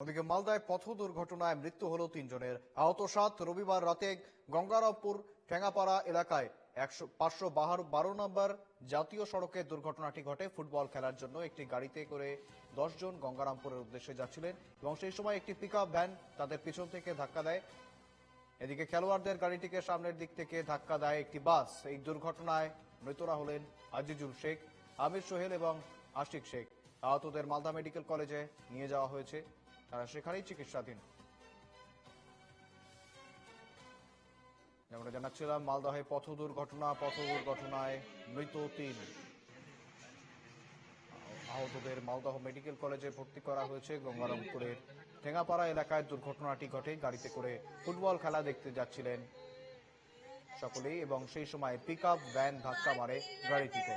ওদিকে মালদায় পথ দুর্ঘটনায় মৃত্যু হলো তিনজনের। আহত সাত, রবিবার রাতে গঙ্গারামপুর, ঠেঙ্গাপাড়া এলাকায় একশো পাঁচশো বাহার বারো নম্বর জাতীয় সড়কে দুর্ঘটনাটি ঘটে। ফুটবল খেলার জন্য একটি গাড়িতে করে দশ জন গঙ্গারামপুরের উদ্দেশ্যে যাচ্ছিলেন এবং সেই সময় একটি পিক ভ্যান তাদের পিছন থেকে ধাক্কা দেয়। এদিকে খেলোয়াড়দের গাড়িটিকে সামনের দিক থেকে ধাক্কা দেয় একটি বাস। এই দুর্ঘটনায় মৃতরা হলেন আজিজুল শেখ, আমির সোহেল এবং আশিক শেখ। আহতদের মালদা মেডিকেল কলেজে নিয়ে যাওয়া হয়েছে। তারা সেখানেই চিকিৎসাধীন। যেমন জানাচ্ছিলাম, মালদহে পথ দুর্ঘটনা, পথ দুর্ঘটনায় মৃত তিন। আহতদের মালদহ মেডিকেল কলেজে ভর্তি করা হয়েছে। গঙ্গারামপুরের ঠেঙ্গাপাড়া এলাকায় দুর্ঘটনাটি ঘটে। গাড়িতে করে ফুটবল খেলা দেখতে যাচ্ছিলেন সকলেই এবং সেই সময় পিক ভ্যান ধাক্কা মারে গাড়িটিতে।